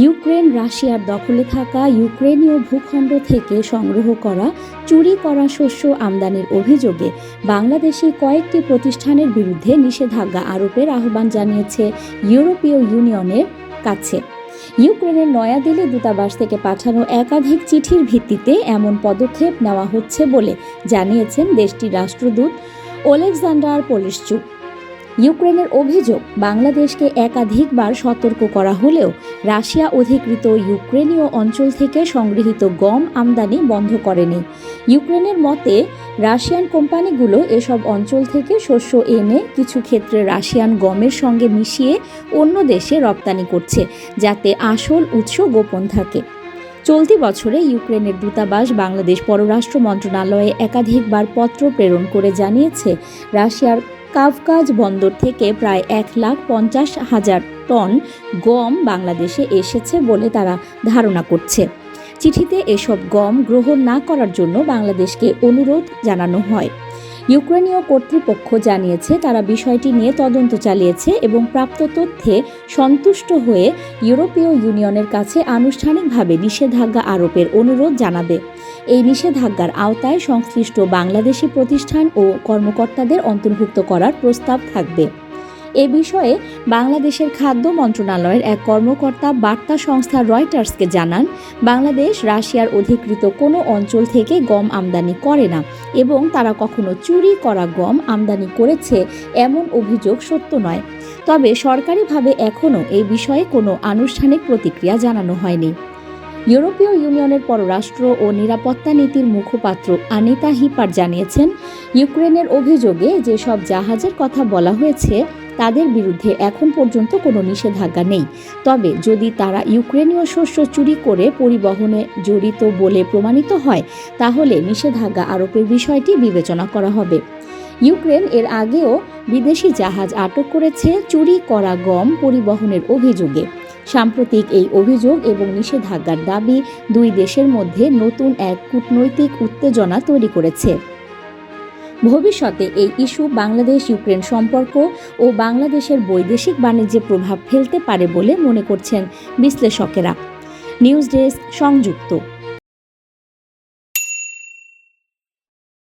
Ukraine, রাশিয়ার দখলে থাকা ইউক্রেনীয় ভূখণ্ড থেকে সংগ্রহ করা, চুরি করা শস্য আমদানির অভিযোগে বাংলাদেশে কয়েকটি প্রতিষ্ঠানের বিরুদ্ধে নিষেধাজ্ঞা আরোপের আহ্বান জানিয়েছে ইউরোপীয় ইউনিয়নের কাছে। ইউক্রেনের নয়াদিল্লি দূতাবাস থেকে পাঠানো একাধিক চিঠির ভিত্তিতে এমন পদক্ষেপ নেওয়া হচ্ছে বলে জানিয়েছেন দেশটির রাষ্ট্রদূত ওলেকজান্ডার পোলিশচুক। ইউক্রেনের অভিযোগ, বাংলাদেশকে একাধিকবার সতর্ক করা হলেও রাশিয়া অধিকৃত ইউক্রেনীয় অঞ্চল থেকে সংগৃহীত গম আমদানি বন্ধ করেনি। ইউক্রেনের মতে, রাশিয়ান কোম্পানিগুলো এসব অঞ্চল থেকে শস্য এনে কিছু ক্ষেত্রে রাশিয়ান গমের সঙ্গে মিশিয়ে অন্য দেশে রপ্তানি করছে, যাতে আসল উৎস গোপন থাকে। চলতি বছরে ইউক্রেনের দূতাবাস বাংলাদেশ পররাষ্ট্র মন্ত্রণালয়ে একাধিকবার পত্র প্রেরণ করে জানিয়েছে, রাশিয়ার কাভকাজ বন্দর থেকে প্রায় এক লাখ পঞ্চাশ হাজার টন গম বাংলাদেশে এসেছে বলে তারা ধারণা করছে। চিঠিতে এসব গম গ্রহণ না করার জন্য বাংলাদেশকে অনুরোধ জানানো হয়। ইউক্রেনীয় কর্তৃপক্ষ জানিয়েছে তারা বিষয়টি নিয়ে তদন্ত চালিয়েছে এবং প্রাপ্ত তথ্যে সন্তুষ্ট হয়ে ইউরোপীয় ইউনিয়নের কাছে আনুষ্ঠানিকভাবে নিষেধাজ্ঞা আরোপের অনুরোধ জানাবে। এই নিষেধাজ্ঞার আওতায় সংশ্লিষ্ট বাংলাদেশি প্রতিষ্ঠান ও কর্মকর্তাদের অন্তর্ভুক্ত করার প্রস্তাব থাকবে। এ বিষয়ে বাংলাদেশের খাদ্য মন্ত্রণালয়ের এক কর্মকর্তা বার্তা সংস্থা রয়টার্সকে জানান, বাংলাদেশ রাশিয়ার অধিকৃত কোনো অঞ্চল থেকে গম আমদানি করে না এবং তারা কখনো চুরি করা গম আমদানি করেছে এমন অভিযোগ সত্য নয়। তবে সরকারিভাবে এখনও এই বিষয়ে কোনো আনুষ্ঠানিক প্রতিক্রিয়া জানানো হয়নি। ইউরোপীয় ইউনিয়নের পররাষ্ট্র ও নিরাপত্তা নীতির মুখপাত্র আনিতা হিপার জানিয়েছেন, ইউক্রেনের অভিযোগে যেসব জাহাজের কথা বলা হয়েছে তাদের বিরুদ্ধে এখন পর্যন্ত কোনো নিষেধাজ্ঞা নেই। তবে যদি তারা ইউক্রেনীয় শস্য চুরি করে পরিবহনে জড়িত বলে প্রমাণিত হয়, তাহলে নিষেধাজ্ঞা আরোপের বিষয়টি বিবেচনা করা হবে। ইউক্রেন এর আগেও বিদেশি জাহাজ আটক করেছে চুরি করা গম পরিবহনের অভিযোগে। সাম্প্রতিক এই অভিযোগ এবং নিষেধাজ্ঞার দাবি দুই দেশের মধ্যে নতুন এক কূটনৈতিক উত্তেজনা তৈরি করেছে। ভবিষ্যতে এই ইস্যু বাংলাদেশ ইউক্রেন সম্পর্ক ও বাংলাদেশের বৈদেশিক বাণিজ্যে প্রভাব ফেলতে পারে বলে মনে করছেন বিশ্লেষকেরা। নিউজ ডেস্ক সংযুক্ত।